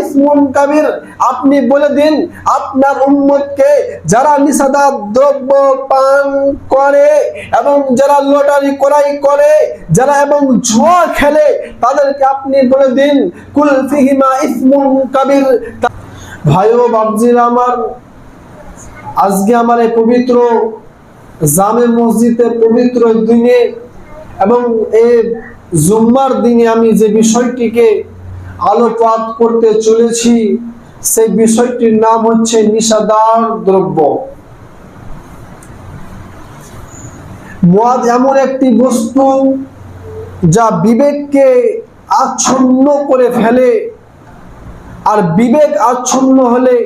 ইসমুন কাবির। আপনি বলে দিন, আপনার উম্মতকে যারা নিষাদা দ্রব্য পান করে এবং যারা লটারি করাই করে, যারা এবং জুয়া খেলে, তাদেরকে আপনি বলে দিন, কুল ফিহিমা ইসমুন কাবির। ভাই ও বাবজির আমার, আজকে আমার এই পবিত্র জামে মসজিদে পবিত্র দিনে এবং এই জুম্মার দিনে আমি যে বিষয়টিকে আলোকপাত করতে চলেছি। সেই বিষয়টির নাম হচ্ছে নিষাদার দ্রব্য। মদ এমন একটি বস্তু যা বিবেককে আচ্ছন্ন করে ফেলে। আর বিবেক আচ্ছন্ন হলে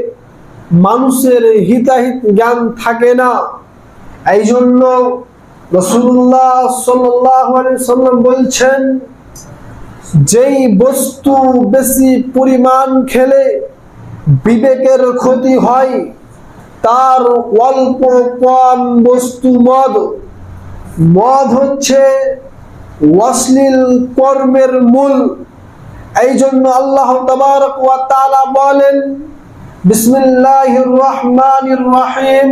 মানুষের হিতাহিত জ্ঞান থাকে না। এই জন্য রসুল্লাহ সাল্লাম বলছেন যেই বস্তু বেশি পরিমাণ খেলে বিবেকের ক্ষতি হয়, তার অল্প কম বস্তু মদ। মদ হচ্ছে অশ্লীল কর্মের মূল। এই জন্য আল্লাহ বলেন, বিসমিল্লাহির রহমানির রহিম।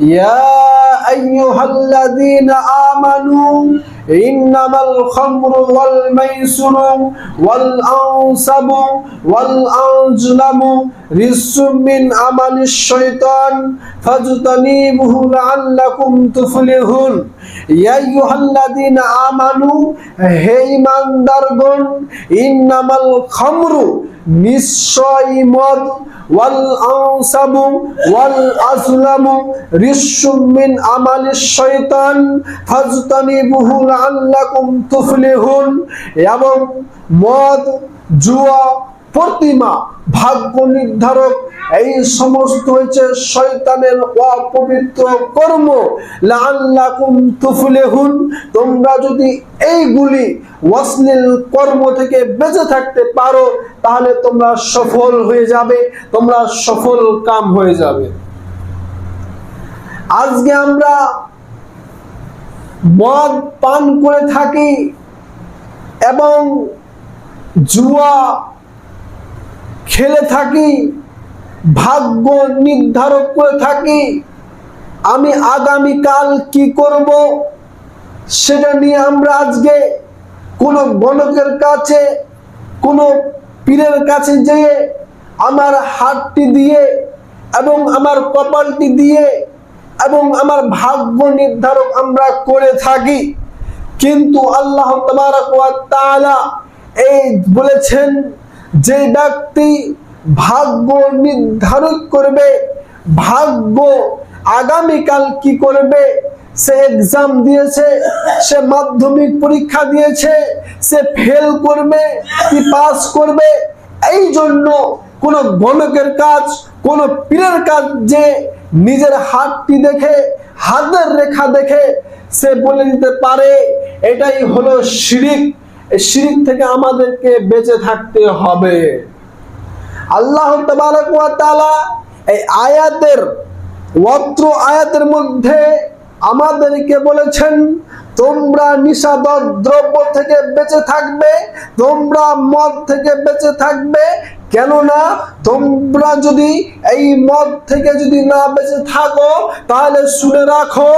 ইয়া আইয়ুহাল্লাযীনা আমানু খামরু ওয়াল মাইসিরু ওয়াল আনসাবু ওয়াল আজলামু রিজসুম মিন আমালিশ শাইতান ফাজতানিবুহু লাআল্লাকুম তুফলিহুন। ইয়া আইয়ুহাল্লাযীনা আমানু, হে ঈমানদারগণ, ইন্নামাল খামরু নিশ্চয় মদ, ওয়াল আনসাবু ওয়াল আজলামু রিজসুম মিন আমালিশ শাইতান ফাজতানিবুহু লাআল্লাকুম তুফলিহুন এবং মদ, জুয়া, প্রতিমা, ভাগ্য নির্ধারক, এই সমস্ত হয়েছে শয়তানের অপবিত্র কর্ম। লাআল্লাকুম তুফলিহুন, তোমরা যদি এইগুলি অশ্লীল কর্ম থেকে বেঁচে থাকতে পারো, তাহলে তোমরা সফল হয়ে যাবে, তোমরা সফল কাম হয়ে যাবে। আজকে আমরা মদ পান করে থাকি এবং জুয়া খেলে থাকি, ভাগ্য নির্ধারক করে থাকি, আমি আগামীকাল কি করব সেটা নিয়ে আমরা আজকে কোনো গণকের কাছে, কোনো পীরের কাছে যেয়ে আমার হাতটি দিয়ে এবং আমার কপালটি দিয়ে এবং আমার ভাগ্য নির্ধারক আমরা করে থাকি। কিন্তু আল্লাহ এই বলেছেন, যে ব্যক্তি ভাগ্য নির্ধারণ করবে, ভাগ্য আগামীকাল কি করবে, সে এক্সাম দিয়েছে, সে মাধ্যমিক পরীক্ষা দিয়েছে, সে ফেল করবে, কি পাস করবে এই জন্য কোন গণকের কাজ, কোন পীরের কাজ যে নিজের হাতটি দেখে, হাতের রেখা দেখে সে বলে দিতে পারে, এটাই হলো শিরিক। শিরিক থেকে আমাদেরকে বেঁচে থাকতে হবে। আল্লাহ তালা এই আয়াতের, অত্র আয়াতের মধ্যে আমাদেরকে বলেছেন, তোমরা নিষাদ দ্রব্য থেকে বেঁচে থাকবে, তোমরা মদ থেকে বেঁচে থাকবে। কেননা, তোমরা যদি এই মদ থেকে যদি না বেঁচে থাকো, তাহলে শুনে রাখো,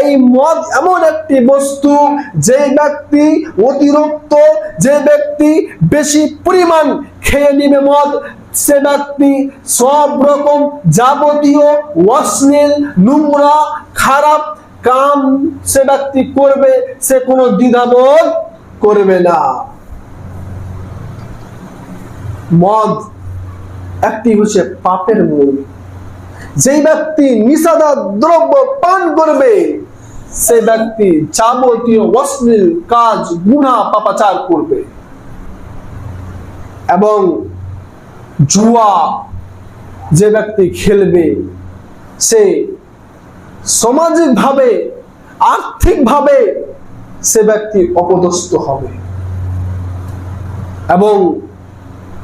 এই মদ এমন একটি বস্তু, যে ব্যক্তি অতিরিক্ত, যে ব্যক্তি বেশি পরিমাণ খেয়ে নিবে মদ, সে ব্যক্তি সব রকম যাবতীয় অশ্লীল, নোংরা, খারাপ কাম সে ব্যক্তি করবে, সে কোনো দ্বিধাবোধ করবে না। মদ একটি হচ্ছে পাপের মূল। যেই ব্যক্তি নিষাদা দ্রব্য পান করবে, সে ব্যক্তি যাবতীয় অশ্লীল কাজ, গুণা, পাপাচার করবে। এবং জুয়া যে ব্যক্তি খেলবে, সে সামাজিকভাবে, আর্থিকভাবে সে ব্যক্তি অপদস্থ হবে। এবং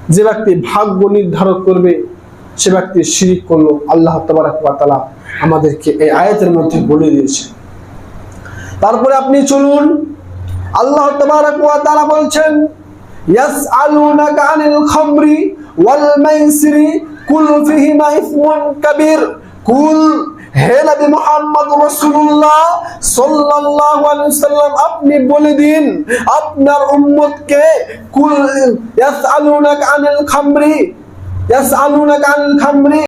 যে ব্যক্তি ভাগ্য নির্ধারণ করবে, সে ব্যক্তি শিরিক করল। আল্লাহ তালা আমাদেরকে এই আয়াতের মধ্যে বলে দিয়েছে। তারপরে আপনি চলুন, আল্লাহ তালা বলছেন ওয়াল কুল কুল হে নবী মুহাম্মদ রাসূলুল্লাহ সাল্লাল্লাহু আলাইহি সাল্লাম, আপনি বলে দিন, আপনার উম্মতকে কুল ইয়াসআলুনাক আনিল খামরি, ইয়াসআলুনাক আনিল খামরি।